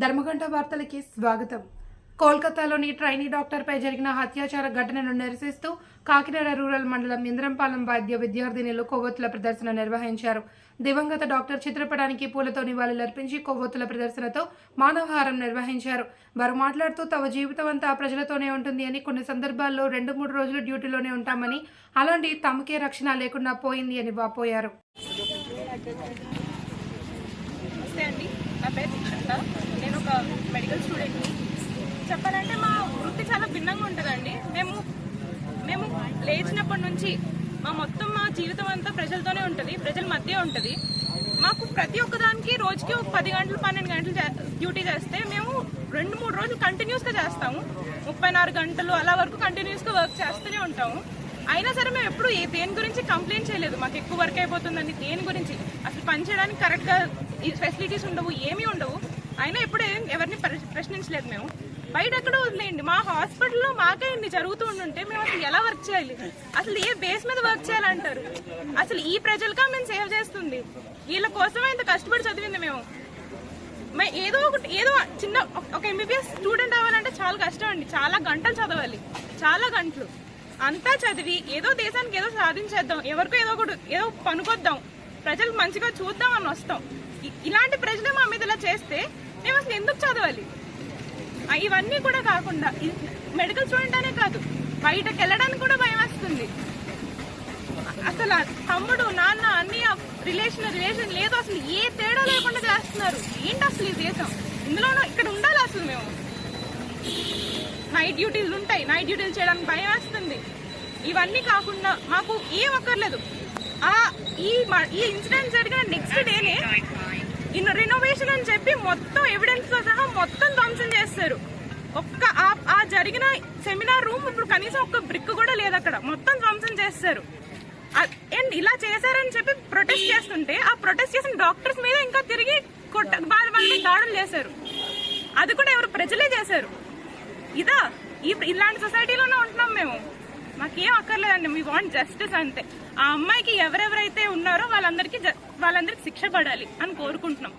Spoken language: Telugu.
ధర్మగంట వార్తలకి స్వాగతం. కోల్కతాలోని ట్రైనీ డాక్టర్పై జరిగిన హత్యాచార ఘటనను నిరసిస్తూ కాకినాడ రూరల్ మండలం ఇంద్రంపాలెం వైద్య విద్యార్థినిలు కొవ్వొత్తుల ప్రదర్శన నిర్వహించారు. దివంగత డాక్టర్ చిత్రపటానికి పూలతో నివాళులర్పించి కొవ్వొత్తుల ప్రదర్శనతో మానవహారం నిర్వహించారు. వారు మాట్లాడుతూ తమ జీవితం అంతా ప్రజలతోనే ఉంటుంది అని కొన్ని సందర్భాల్లో రెండు మూడు రోజులు డ్యూటీలోనే ఉంటామని అలాంటి తమకే రక్షణ లేకుండా పోయింది అని వాపోయారు. నమస్తే అండి. నా పేరు ఒక మెడికల్ స్టూడెంట్ని చెప్పాలంటే మా వృత్తి చాలా భిన్నంగా ఉంటుందండి. మేము మేము లేచినప్పటి నుంచి మా మొత్తం మా జీవితం అంతా ప్రజలతోనే ఉంటుంది ప్రజల మధ్య ఉంటుంది. మాకు ప్రతి ఒక్కదానికి రోజుకి ఒక పది గంటలు పన్నెండు గంటలు చే- డ్యూటీ చేస్తే మేము రెండు మూడు రోజులు కంటిన్యూస్గా చేస్తాము. ముప్పై నాలుగు గంటలు అలా వరకు కంటిన్యూస్గా వర్క్ చేస్తూనే ఉంటాము. అయినా సరే మేము ఎప్పుడు ఏ దేని గురించి కంప్లైంట్ చేయలేదు. మాకు ఎక్కువ వర్క్ అయిపోతుందండి దేని గురించి? అసలు పని చేయడానికి కరెక్ట్గా ఫెసిలిటీస్ ఉండవు ఏమీ ఉండవు. అయినా ఎప్పుడు ఏం- ఎవరిని ప్రశ్నించలేదు మేము. బయట ఎక్కడ వదిలేయండి మా హాస్పిటల్లో మాకే ఇన్ని జరుగుతూ ఉంటుంటే మేము అసలు ఎలా వర్క్ చేయాలి? అసలు ఏ బేస్ మీద వర్క్ చేయాలంటారు? అసలు ఈ ప్రజలకా మేము సేవ్ చేస్తుంది? వీళ్ళ కోసమే ఇంత కష్టపడి చదివింది మేము. ఏదో ఒకటి ఏదో చిన్న ఒక ఎంబీబీఎస్ స్టూడెంట్ అవ్వాలంటే చాలా కష్టం అండి. చాలా గంటలు చదవాలి. చాలా గంటలు. అంతా చదివి ఏదో దేశానికి ఏదో సాధించేద్దాం. ఎవరికో ఏదో ఒకటి ఏదో పనుకొద్దాం. ప్రజలకు మంచిగా చూద్దాం అని వస్తాం. ఇలాంటి ప్రజలే ఇలా చేస్తే మేము అసలు ఎందుకు చదవాలి? ఇవన్నీ కూడా కాకుండా మెడికల్ స్టూడెంట్ అనే కాదు బయటకు వెళ్ళడానికి కూడా భయం వస్తుంది. అసలు తమ్ముడు నాన్న అన్నయ్య రిలేషన్ రిలేషన్ లేదు అసలు ఏ తేడా లేకుండా చేస్తున్నారు. ఏంటి అసలు ఈ దేశం? ఇందులోనూ ఇక్కడ ఉండాలి అసలు మేము. నైట్ డ్యూటీలు ఉంటాయి నైట్ డ్యూటీలు చేయడానికి భయం వేస్తుంది. ఇవన్నీ కాకుండా మాకు ఏం ఒక్కర్లేదు ఆ ఈ ఈ ఇన్సిడెంట్ జరిగిన నెక్స్ట్ డే ఇన్ రినోవేషన్ అని చెప్పి మొత్తం ఎవిడెన్స్తో సహా మొత్తం ధ్వంసం చేస్తారు. ఒక్క ఆ- జరిగిన సెమినార్ రూమ్ ఇప్పుడు కనీసం ఒక్క బ్రిక్ కూడా లేదు అక్కడ. మొత్తం ధ్వంసం చేస్తారు. అండ్ ఇలా చేశారని చెప్పి ప్రొటెస్ట్ చేస్తుంటే ఆ ప్రొటెస్ట్ చేసిన డాక్టర్స్ మీద ఇంకా తిరిగి కొట్ట వాళ్ళ వాళ్ళ దాడులు చేశారు. అది కూడా ఎవరు ప్రజలే చేశారు. ఇదా ఇలాంటి సొసైటీలోనే ఉంటున్నాం మేము. మాకేం అక్కర్లేదండి మీ వాంట్ జస్టిస్ అంతే. ఆ అమ్మాయికి ఎవరెవరైతే ఉన్నారో వాళ్ళందరికీ జ- వాళ్ళందరికీ శిక్ష పడాలి అని కోరుకుంటున్నాం.